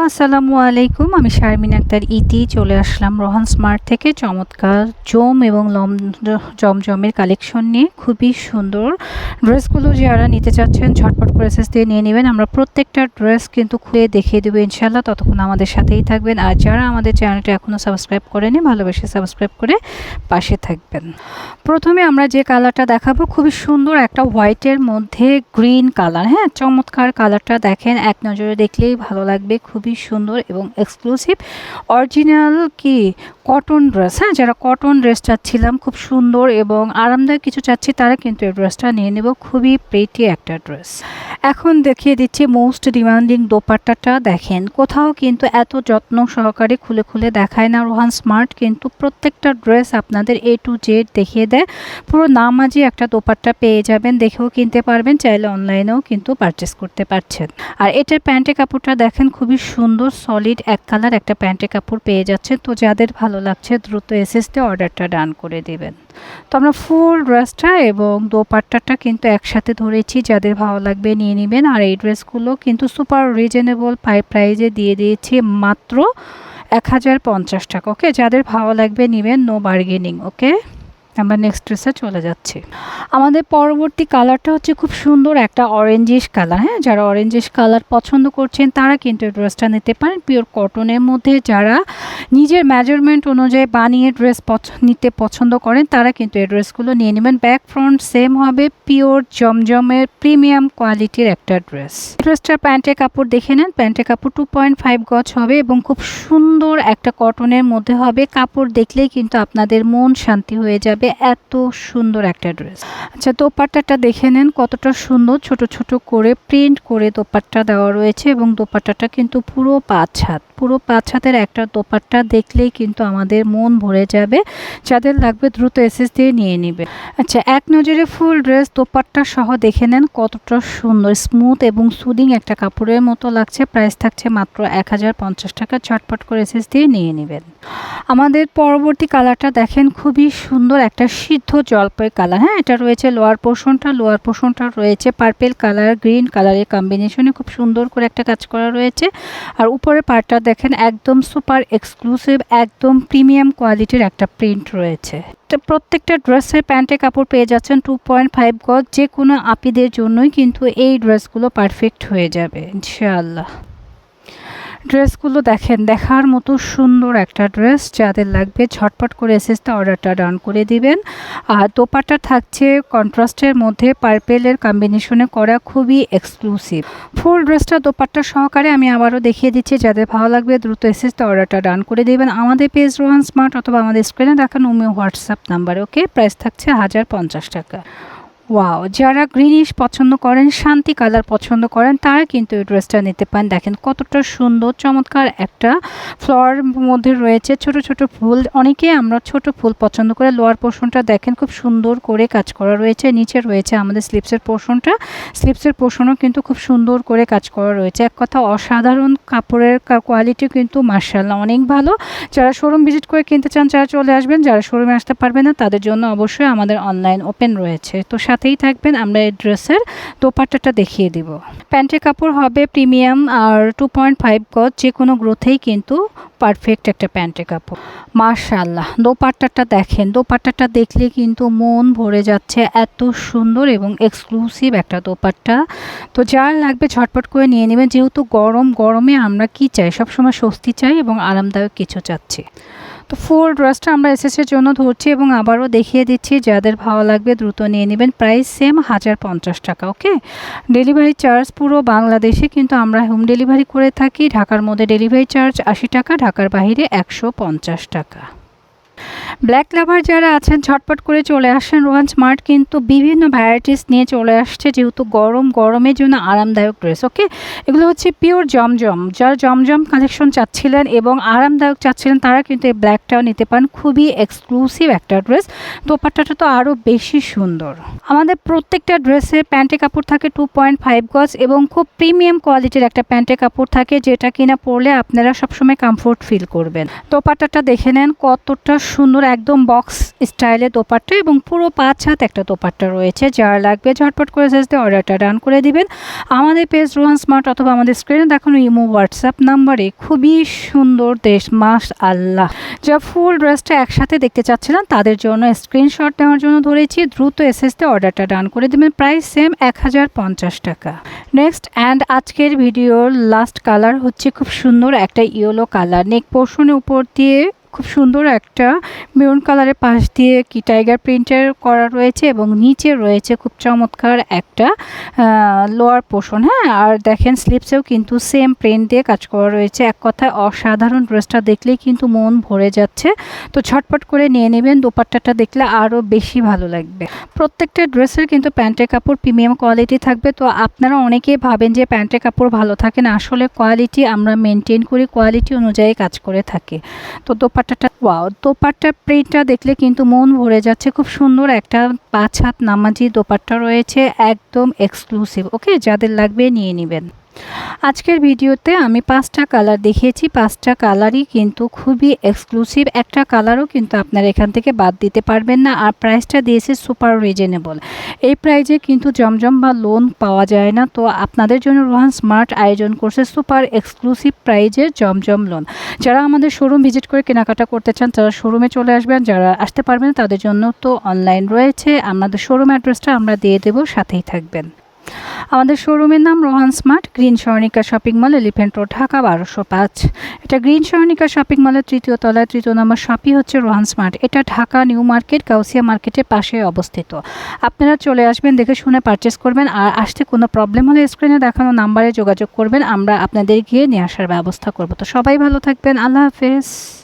আসসালামু আলাইকুম, আমি শারমিন আক্তার ইতি চলে আসলাম রোহান স্মার্ট থেকে। চমৎকার জম এবং লম, জমজমের কালেকশন নিয়ে খুবই সুন্দর ড্রেসগুলো যারা নিতে চাচ্ছেন, ঝটপট করে এসেস দিয়ে নিয়ে নেবেন। আমরা প্রত্যেকটা ড্রেস কিন্তু খুলে দেখিয়ে দেবো ইনশাল্লাহ ততক্ষণ আমাদের সাথেই থাকবেন। আর যারা আমাদের চ্যানেলটা এখনও সাবস্ক্রাইব করেনি, ভালোবেসে সাবস্ক্রাইব করে পাশে থাকবেন। প্রথমে আমরা যে কালারটা দেখাবো, খুবই সুন্দর একটা হোয়াইটের মধ্যে গ্রিন কালার। হ্যাঁ চমৎকার কালারটা দেখেন, এক নজরে দেখলেই ভালো লাগবে খুবই সুন্দর এবং এক্সক্লুসিভ অরিজিনাল কি? কটন ড্রেস হ্যাঁ? যারা কটন ড্রেস চাচ্ছিলাম, খুব সুন্দর এবং আরামদায়ক কিছু চাচ্ছি, তারা কিন্তু এই ড্রেসটা নিয়ে নেব। খুবই প্রেটি একটা ড্রেস এখন দেখিয়ে দিচ্ছি মোস্ট ডিমান্ডিং দোপাট্টাটা। দেখেন, কোথাও কিন্তু এত যত্ন সহকারে খুলে খুলে দেখায় না। রোহান স্মার্ট কিন্তু প্রত্যেকটা ড্রেস আপনাদের এ টু জেড দেখিয়ে দেয়। পুরো নামাজি একটা দোপাট্টা পেয়ে যাবেন, দেখেও কিনতে পারবেন, চাইলে অনলাইনেও কিন্তু পারচেস করতে পারছেন। আর এটার প্যান্টের কাপড়টা দেখেন, খুবই সুন্দর সলিড এক কালার একটা প্যান্টের কাপড় পেয়ে যাচ্ছে তো যাদের ভালো লাগছে, দ্রুত এসএসতে অর্ডারটা ডান করে দেবেন। তো আমরা ফুল ড্রেসটা এবং দোপাট্টাটা কিন্তু একসাথে ধরেছি, যাদের ভালো লাগবে নিয়ে নেবেন। আর এই ড্রেসগুলো কিন্তু সুপার রিজনেবল প্রাইজে দিয়ে দিয়েছি মাত্র এক হাজার পঞ্চাশ টাকা ওকে যাদের ভালো লাগবে নেবেন নো বার্গেনিং ওকে আমরা নেক্সট ড্রেসে চলে যাচ্ছি। আমাদের পরবর্তী কালারটা হচ্ছে খুব সুন্দর একটা অরেঞ্জিশ কালার হ্যাঁ? যারা অরেঞ্জিশ কালার পছন্দ করছেন, তারা কিন্তু ড্রেসটা নিতে পারেন। পিওর কটনের মধ্যে যারা নিজের মেজারমেন্ট অনুযায়ী বানিয়ে ড্রেস নিতে পছন্দ করেন, তারা কিন্তু এই ড্রেসগুলো নিয়ে নেবেন। ব্যাক ফ্রন্ট সেম হবে পিওর জমজমের প্রিমিয়াম কোয়ালিটির একটা ড্রেস ড্রেসটার প্যান্টের কাপড় দেখে নেন। প্যান্টের কাপড় টু পয়েন্ট ফাইভ গজ হবে এবং খুব সুন্দর একটা কটনের মধ্যে হবে। কাপড় দেখলেই কিন্তু আপনাদের মন শান্তি হয়ে যাবে। এত সুন্দর একটা ড্রেস। আচ্ছা দোপাট্টাটা দেখে নেন, কতটা সুন্দর, ছোট ছোট করে প্রিন্ট করে দোপাট্টা দেওয়া রয়েছে এবং দোপাট্টাটা কিন্তু পুরো পাঁচ হাত। পুরো পাঁচ হাতের একটা দোপাট্টা দেখলেই কিন্তু আমাদের মন ভরে যাবে, যাদের লাগবে দ্রুত এসএস দিয়ে নিয়ে নেবে। আচ্ছা এক নজরে ফুল ড্রেস, দোপাট্টা সহ দেখে নেন কতটা সুন্দর, স্মুথ এবং সুদিং একটা কাপড়ের মতো লাগছে। প্রাইস থাকছে মাত্র এক হাজার পঞ্চাশ টাকা। চটপট করে এসএস দিয়ে নিয়ে নেবেন। আমাদের পরবর্তী কালারটা দেখেন, খুবই সুন্দর একটা সিদ্ধ জলপাই কালার হ্যাঁ এটা রয়েছে লোয়ার পোর্শনটা লোয়ার পোর্শনটা রয়েছে পার্পেল কালার গ্রিন কালারের কম্বিনেশনে খুব সুন্দর করে একটা কাজ করা রয়েছে। আর উপরের পার্টটা দেখেন একদম সুপার এক্সক্লুসিভ একদম প্রিমিয়াম কোয়ালিটির একটা প্রিন্ট রয়েছে। প্রত্যেকটা ড্রেসের প্যান্টে কাপড় পেয়ে যাচ্ছেন টু পয়েন্ট ফাইভ গজ যে কোনো আপিদের জন্যই কিন্তু এই ড্রেসগুলো পারফেক্ট হয়ে যাবে, ইনশাআল্লাহ। ড্রেসগুলো দেখেন, দেখার মতো সুন্দর একটা ড্রেস যাদের লাগবে ঝটপট করে এসএসটা অর্ডারটা ডান করে দিবেন। আর দোপাটা থাকছে কন্ট্রাস্টের মধ্যে, পার্পেলের কম্বিনেশনে করা খুবই এক্সক্লুসিভ ফুল ড্রেসটা দোপাট্টা সহকারে আমি আবারও দেখিয়ে দিচ্ছি, যাদের ভালো লাগবে দ্রুত এসএসটা অর্ডারটা ডান করে দিবেন। আমাদের পেজ রোহান স্মার্ট অথবা আমাদের স্ক্রিনে দেখানো উমি হোয়াটসঅ্যাপ নাম্বার, ওকে? প্রাইস থাকছে হাজার পঞ্চাশ টাকা। ওয়াও যারা গ্রিনিশ পছন্দ করেন, শান্তি কালার পছন্দ করেন, তারা কিন্তু এই ড্রেসটা নিতে পারেন। দেখেন কতটা সুন্দর, চমৎকার একটা ফ্লোয়ার মধ্যে রয়েছে, ছোট ছোট ফুল। অনেকে আমরা ছোট ফুল পছন্দ করে লোয়ার পোর্শনটা দেখেন খুব সুন্দর করে কাজ করা রয়েছে, নিচে রয়েছে আমাদের স্লিপসের পোর্শনটা স্লিপসের পোর্শনও কিন্তু খুব সুন্দর করে কাজ করা রয়েছে। এক কথা, অসাধারণ কাপড়ের কোয়ালিটি কিন্তু মার্শাল্লাহ অনেক ভালো। যারা শোরুম ভিজিট করে কিনতে চান, যারা চলে আসবেন, যারা শোরুমে আসতে পারবে না, তাদের জন্য অবশ্যই আমাদের অনলাইন ওপেন রয়েছে। তো সাথেই থাকবেন, আমরা এই ড্রেসের দোপাট্টাটা দেখিয়ে দিব। প্যান্টের কাপড় হবে প্রিমিয়াম আর টু পয়েন্ট ফাইভ গজ যে কোনো গ্রোথেই কিন্তু পারফেক্ট একটা প্যান্টের কাপড়। মার্শাল্লাহ দোপাট্টাটা দেখেন, দোপাট্টাটা দেখলে কিন্তু মন ভরে যাচ্ছে, এত সুন্দর এবং এক্সক্লুসিভ একটা দোপাট্টা। তো যার লাগবে ঝটপট করে নিয়ে নেবেন, যেহেতু গরম, গরমে আমরা কি চাই? সবসময় স্বস্তি চাই এবং আরামদায়ক কিছু চাচ্ছি। তো ফুল ড্রেসটা আমরা এসএসের জন্য ধরছি এবং আবারও দেখিয়ে দিচ্ছি, যাদের ভালো লাগবে দ্রুত নিয়ে নেবেন। প্রাইস সেম হাজার পঞ্চাশ টাকা ওকে ডেলিভারি চার্জ পুরো বাংলাদেশে, কিন্তু আমরা হোম ডেলিভারি করে থাকি। ঢাকার মধ্যে ডেলিভারি চার্জ আশি টাকা, ঢাকার বাইরে একশো পঞ্চাশ টাকা। ব্ল্যাক লাভার যারা আছেন, ঝটপট করে চলে আসেন রোহান স্মার্ট কিন্তু বিভিন্ন ভ্যারাইটিস নিয়ে চলে আসছে, যেহেতু গরম, গরমের জন্য আরামদায়ক ড্রেস ওকে এগুলো হচ্ছে পিওর জমজম। যারা জমজম কালেকশন চাচ্ছিলেন এবং আরামদায়ক চাচ্ছিলেন, তারা কিন্তু এই ব্ল্যাকটাও নিতে পারেন। খুবই এক্সক্লুসিভ একটা ড্রেস দোপাট্টাটা তো আরও বেশি সুন্দর। আমাদের প্রত্যেকটা ড্রেসে প্যান্টে কাপড় থাকে টু পয়েন্ট ফাইভ গজ এবং খুব প্রিমিয়াম কোয়ালিটির একটা প্যান্টে কাপড় থাকে, যেটা কিনা পরলে আপনারা সবসময় কমফোর্ট ফিল করবেন। দোপাট্টাটা দেখে নেন, কতটা সুন্দর। একদম বক্স স্টাইলে দোপাট্টা এবং পুরো পাঁচ হাত একটা দোপাট্টা রয়েছে। যার লাগবে ঝটপট করে দিয়ে অর্ডারটা ডান করে দিবেন। আমাদের পেজ রোহান স্মার্ট অথবা আমাদের স্ক্রিনে দেখানো ইমো হোয়াটসঅ্যাপ নাম্বারে খুবই সুন্দর দেশ মাস আল্লাহ যা ফুল ড্রেসটা একসাথে দেখতে চাচ্ছিলাম, তাদের জন্য স্ক্রিনশট নেওয়ার জন্য ধরেছি। দ্রুত এসএসতে অর্ডারটা ডান করে দেবেন। প্রাইস সেম এক হাজার পঞ্চাশ টাকা। নেক্সট অ্যান্ড আজকের ভিডিওর লাস্ট কালার হচ্ছে খুব সুন্দর একটা ইয়েলো কালার নেক পোর্শনের উপর দিয়ে খুব সুন্দর একটা মেরুন কালারের পাশ দিয়ে কি টাইগার প্রিন্টের করা রয়েছে এবং নিচে রয়েছে খুব চমৎকার একটা লোয়ার পোর্শন হ্যাঁ? আর দেখেন স্লিপসেও কিন্তু সেম প্রিন্ট দিয়ে কাজ করা রয়েছে। এক কথায় অসাধারণ ড্রেসটা দেখলেই কিন্তু মন ভরে যাচ্ছে। তো ছটপট করে নিয়ে নেবেন, দোপাট্টাটা দেখলে আরও বেশি ভালো লাগবে। প্রত্যেকটা ড্রেসের কিন্তু প্যান্টের কাপড় প্রিমিয়াম কোয়ালিটি থাকবে। তো আপনারা অনেকেই ভাবেন যে প্যান্টের কাপড় ভালো থাকে না। আসলে কোয়ালিটি আমরা মেনটেন করি, কোয়ালিটি অনুযায়ী কাজ করে থাকি। তো দোপাট্টাটা ওয়াও দোপাট্টার প্রিন্টটা দেখলে কিন্তু মন ভরে যাচ্ছে। খুব সুন্দর একটা পাঁচ হাত নামাজি দোপাট্টা রয়েছে, একদম এক্সক্লুসিভ ওকে যাদের লাগবে নিয়ে নেবেন। আজকের ভিডিওতে আমি পাঁচটা কালার দেখিয়েছি। পাঁচটা কালারই কিন্তু খুবই এক্সক্লুসিভ একটা কালারও কিন্তু আপনারা এখান থেকে বাদ দিতে পারবেন না। আর প্রাইসটা দিয়েছে সুপার রিজনেবল এই প্রাইজে কিন্তু জমজম বা লোন পাওয়া যায় না। তো আপনাদের জন্য রোহান স্মার্ট আয়োজন করছে সুপার এক্সক্লুসিভ প্রাইজের জমজম লোন যারা আমাদের শোরুম ভিজিট করে কেনাকাটা করতে চান, তারা শোরুমে চলে আসবেন। যারা আসতে পারবেন, তাদের জন্য তো অনলাইন রয়েছে। আমাদের শোরুম অ্যাড্রেসটা আমরা দিয়ে দেবো, সাথেই থাকবেন। আমাদের শোরুমের নাম Rohan smart green Swarnika shopping mall Elephant Road, Dhaka, বারোশো পাঁচ। এটা গ্রিন স্বর্ণিকা শপিং মলের তৃতীয় তলায়, তৃতীয় নম্বর শপই হচ্ছে রোহান স্মার্ট। এটা ঢাকা নিউ মার্কেট কাউসিয়া মার্কেটের পাশে অবস্থিত। আপনারা চলে আসবেন, দেখে শুনে পারচেস করবেন আর আসতে কোনো প্রবলেম হলে স্ক্রিনে দেখানো নাম্বারে যোগাযোগ করবেন। আমরা আপনাদের গিয়ে নিয়ে আসার ব্যবস্থা করব। তো সবাই ভালো থাকবেন। আল্লাহ হাফেজ।